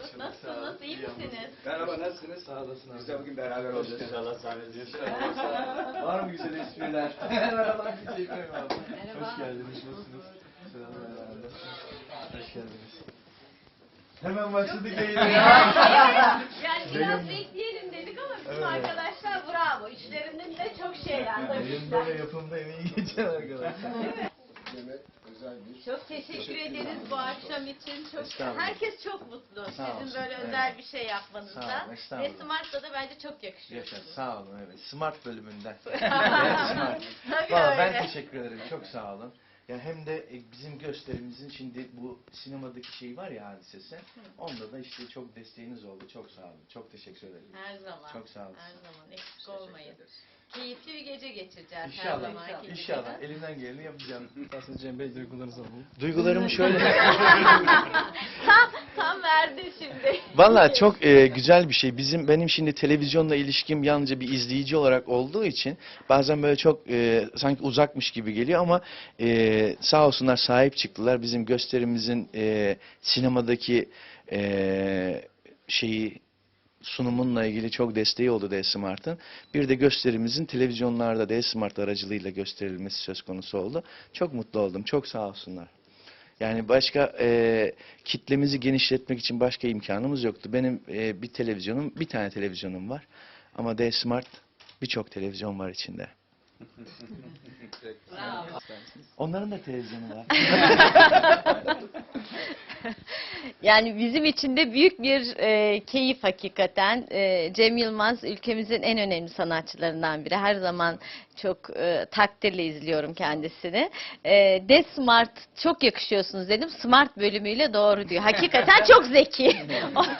bulduk. Nasılsınız? İyi misiniz? Merhaba nasılsınız? Sağ olasın abi. Biz de bugün beraber olacağız. İnşallah sahnede Var mı güzel espriler? Merhaba, bir şey. Merhaba. Hoş geldiniz, nasılsınız? Selamlar. Hoş geldiniz. Hemen başladık yayına ya. Yani biraz bekleyelim dedik ama bizim Evet. arkadaşlar bravo. İşlerinden de çok şey Yayında yapmışlar. ve yapımda emeği geçen arkadaşlar. Mehmet özel bir Çok teşekkür ederiz bu akşam için. Çok herkes çok mutlu. Sağ Sizin olsun, böyle evet. özel bir şey Sağ yapmanızda. olun, Ve. Smart'ta da bence çok Yaşa, yakışıyorsunuz. sağ olun evet. Smart bölümünden. Tabii Valla öyle. ben teşekkür ederim. Çok sağ olun. Ya hem de e, bizim gösterimizin şimdi bu sinemadaki şey var ya hadisesi. Onda da işte çok desteğiniz oldu. Çok sağ olun. Çok teşekkür ederim. Her zaman. Çok sağ olun. Her zaman. Eksik olmayın. Keyifli bir gece geçireceğiz her İnşallah. zamanki gibi. İnşallah. Elimden geleni yapacağım. Aslında Cem Bey duygularınızı alalım. Duygularımı şöyle. Tam, tam verdi şimdi. Valla çok e, güzel bir şey. Bizim benim şimdi televizyonla ilişkim yalnızca bir izleyici olarak olduğu için bazen böyle çok e, sanki uzakmış gibi geliyor ama e, sağ olsunlar sahip çıktılar. Bizim gösterimizin e, sinemadaki e, şeyi sunumunla ilgili çok desteği oldu D-Smart'ın. Bir de gösterimizin televizyonlarda D-Smart aracılığıyla gösterilmesi söz konusu oldu. Çok mutlu oldum. Çok sağ olsunlar. Yani başka e, kitlemizi genişletmek için başka imkanımız yoktu. Benim e, bir televizyonum, bir tane televizyonum var. Ama D-Smart birçok televizyon var içinde. Onların da televizyonu var. Yani bizim için de büyük bir e, keyif hakikaten. E, Cem Yılmaz ülkemizin en önemli sanatçılarından biri. Her zaman çok e, takdirle izliyorum kendisini. E, de Smart çok yakışıyorsunuz dedim. Smart bölümüyle doğru diyor. Hakikaten çok zeki.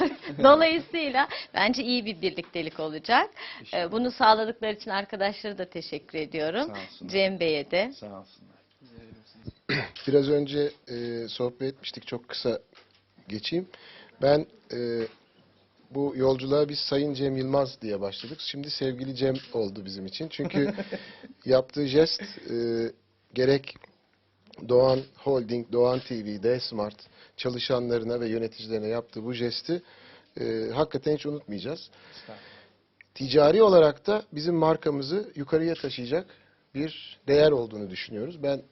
Dolayısıyla bence iyi bir birliktelik olacak. E, bunu sağladıkları için arkadaşlara da teşekkür ediyorum. Cem Bey'e de. Sağ olsunlar. Biraz önce e, sohbet etmiştik. Çok kısa geçeyim. Ben e, bu yolculuğa biz Sayın Cem Yılmaz diye başladık. Şimdi sevgili Cem oldu bizim için. Çünkü yaptığı jest e, gerek Doğan Holding, Doğan TV'de Smart çalışanlarına ve yöneticilerine yaptığı bu jesti e, hakikaten hiç unutmayacağız. ticari olarak da bizim markamızı yukarıya taşıyacak bir değer olduğunu düşünüyoruz. Ben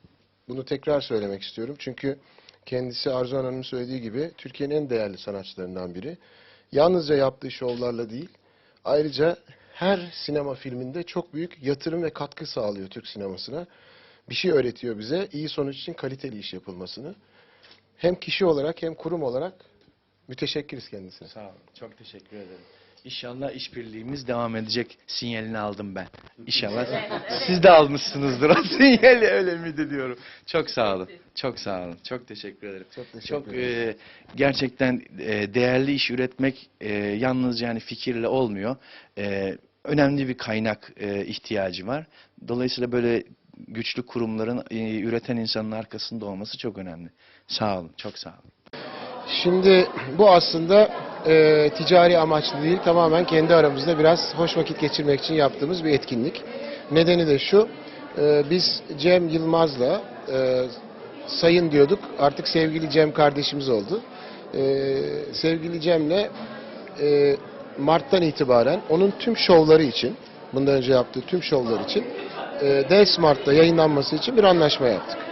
bunu tekrar söylemek istiyorum. Çünkü kendisi Arzu Hanım'ın söylediği gibi Türkiye'nin en değerli sanatçılarından biri. Yalnızca yaptığı şovlarla değil, ayrıca her sinema filminde çok büyük yatırım ve katkı sağlıyor Türk sinemasına. Bir şey öğretiyor bize, iyi sonuç için kaliteli iş yapılmasını. Hem kişi olarak hem kurum olarak müteşekkiriz kendisine. Sağ olun. Çok teşekkür ederim. İnşallah işbirliğimiz devam edecek sinyalini aldım ben. İnşallah siz de almışsınızdır o sinyali öyle mi diyorum. Çok sağ olun. Çok sağ olun. Çok teşekkür ederim. Çok teşekkür Çok ederim. e, gerçekten e, değerli iş üretmek e, yalnızca yani fikirle olmuyor. E, önemli bir kaynak e, ihtiyacı var. Dolayısıyla böyle güçlü kurumların e, üreten insanın arkasında olması çok önemli. Sağ olun. Çok sağ olun. Şimdi bu aslında e, ticari amaçlı değil, tamamen kendi aramızda biraz hoş vakit geçirmek için yaptığımız bir etkinlik. Nedeni de şu, e, biz Cem Yılmaz'la e, sayın diyorduk, artık sevgili Cem kardeşimiz oldu. E, sevgili Cem'le e, Mart'tan itibaren onun tüm şovları için, bundan önce yaptığı tüm şovlar için e, D-Smart'ta yayınlanması için bir anlaşma yaptık.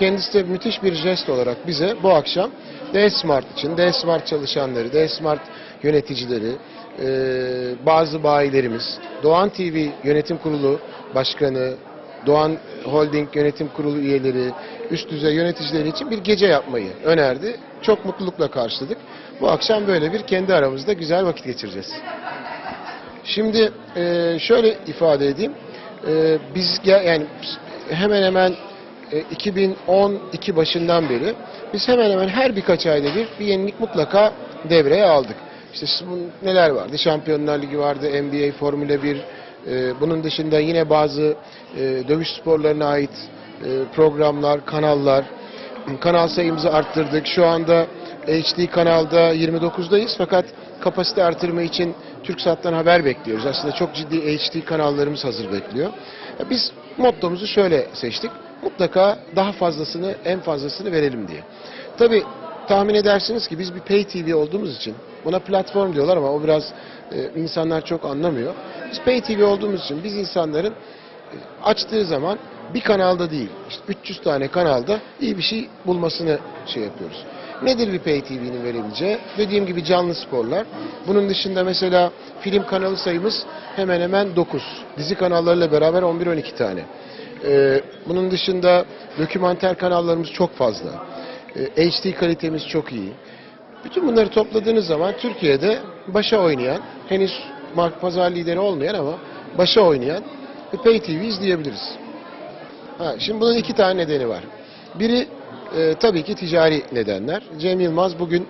Kendisi de müthiş bir jest olarak bize bu akşam D-Smart için, D-Smart çalışanları, D-Smart yöneticileri, e, bazı bayilerimiz, Doğan TV Yönetim Kurulu Başkanı, Doğan Holding Yönetim Kurulu üyeleri, üst düzey yöneticileri için bir gece yapmayı önerdi. Çok mutlulukla karşıladık. Bu akşam böyle bir kendi aramızda güzel vakit geçireceğiz. Şimdi e, şöyle ifade edeyim. E, biz yani hemen hemen 2012 başından beri biz hemen hemen her birkaç ayda bir bir yenilik mutlaka devreye aldık. İşte neler vardı? Şampiyonlar Ligi vardı, NBA, Formula 1. e, bunun dışında yine bazı e, dövüş sporlarına ait e, programlar, kanallar. Kanal sayımızı arttırdık. Şu anda HD kanalda 29'dayız fakat kapasite artırma için TürkSat'tan haber bekliyoruz. Aslında çok ciddi HD kanallarımız hazır bekliyor. Biz mottomuzu şöyle seçtik. Mutlaka daha fazlasını, en fazlasını verelim diye. Tabii tahmin edersiniz ki biz bir pay TV olduğumuz için buna platform diyorlar ama o biraz e, insanlar çok anlamıyor. Biz pay TV olduğumuz için biz insanların e, açtığı zaman bir kanalda değil, işte 300 tane kanalda iyi bir şey bulmasını şey yapıyoruz. Nedir bir Pay TV'nin verebileceği? Dediğim gibi canlı sporlar. Bunun dışında mesela film kanalı sayımız hemen hemen 9. Dizi kanallarıyla beraber 11-12 tane. Ee, bunun dışında dokümanter kanallarımız çok fazla. Ee, HD kalitemiz çok iyi. Bütün bunları topladığınız zaman Türkiye'de başa oynayan, henüz mark pazar lideri olmayan ama başa oynayan bir Pay TV izleyebiliriz. Ha, şimdi bunun iki tane nedeni var. Biri e, tabii ki ticari nedenler. Cem Yılmaz bugün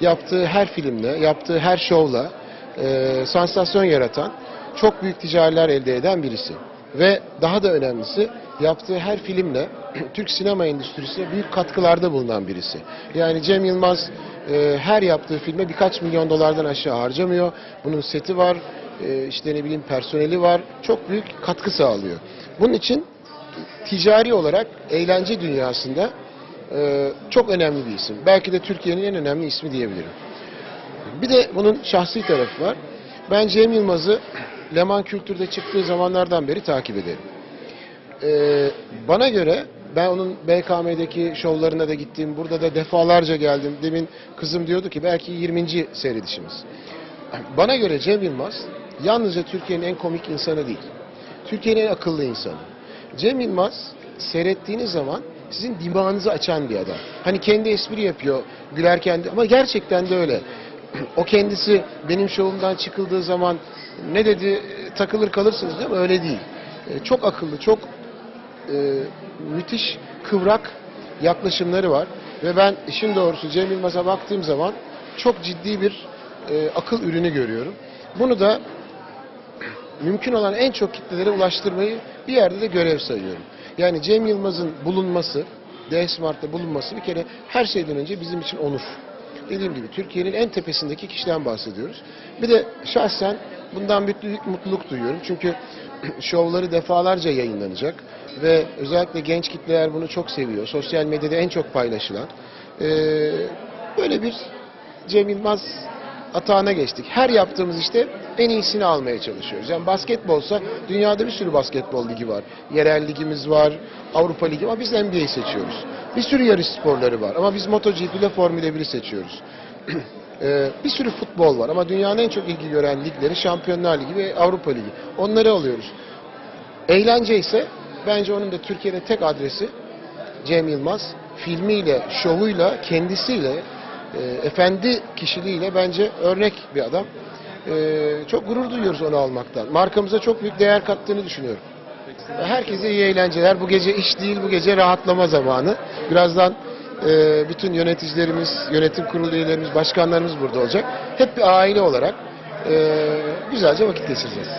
yaptığı her filmle, yaptığı her şovla e, sansasyon yaratan, çok büyük ticariler elde eden birisi. Ve daha da önemlisi yaptığı her filmle Türk sinema endüstrisine büyük katkılarda bulunan birisi. Yani Cem Yılmaz e, her yaptığı filme birkaç milyon dolardan aşağı harcamıyor. Bunun seti var, e, işte ne bileyim personeli var. Çok büyük katkı sağlıyor. Bunun için ticari olarak eğlence dünyasında e, çok önemli bir isim. Belki de Türkiye'nin en önemli ismi diyebilirim. Bir de bunun şahsi tarafı var. Ben Cem Yılmaz'ı Leman Kültür'de çıktığı zamanlardan beri takip ederim. E, bana göre ben onun BKM'deki şovlarına da gittim. Burada da defalarca geldim. Demin kızım diyordu ki belki 20. seyredişimiz. Bana göre Cem Yılmaz yalnızca Türkiye'nin en komik insanı değil. Türkiye'nin en akıllı insanı. Cem Yılmaz seyrettiğiniz zaman sizin dimağınızı açan bir adam. Hani kendi espri yapıyor gülerken de ama gerçekten de öyle. O kendisi benim şovumdan çıkıldığı zaman ne dedi takılır kalırsınız değil mi? Öyle değil. E, Çok akıllı, çok e, müthiş kıvrak yaklaşımları var. Ve ben işin doğrusu Cem Yılmaz'a baktığım zaman çok ciddi bir e, akıl ürünü görüyorum. Bunu da mümkün olan en çok kitlelere ulaştırmayı bir yerde de görev sayıyorum. Yani Cem Yılmaz'ın bulunması, D-Smart'ta bulunması bir kere her şeyden önce bizim için onur. Dediğim gibi Türkiye'nin en tepesindeki kişiden bahsediyoruz. Bir de şahsen bundan büyük mutluluk duyuyorum. Çünkü şovları defalarca yayınlanacak ve özellikle genç kitleler bunu çok seviyor. Sosyal medyada en çok paylaşılan. Ee, böyle bir Cem Yılmaz atağına geçtik. Her yaptığımız işte en iyisini almaya çalışıyoruz. Yani basketbolsa dünyada bir sürü basketbol ligi var. Yerel ligimiz var, Avrupa Ligi ama biz NBA seçiyoruz. Bir sürü yarış sporları var ama biz MotoGP ile Formula 1'i seçiyoruz. Ee, bir sürü futbol var ama dünyanın en çok ilgi gören ligleri Şampiyonlar Ligi ve Avrupa Ligi. Onları alıyoruz. Eğlence ise bence onun da Türkiye'de tek adresi Cem Yılmaz. Filmiyle, şovuyla, kendisiyle, e, efendi kişiliğiyle bence örnek bir adam. E, çok gurur duyuyoruz onu almaktan. Markamıza çok büyük değer kattığını düşünüyorum. Herkese iyi eğlenceler. Bu gece iş değil, bu gece rahatlama zamanı. Birazdan e, bütün yöneticilerimiz, yönetim kurulu üyelerimiz, başkanlarımız burada olacak. Hep bir aile olarak e, güzelce vakit geçireceğiz.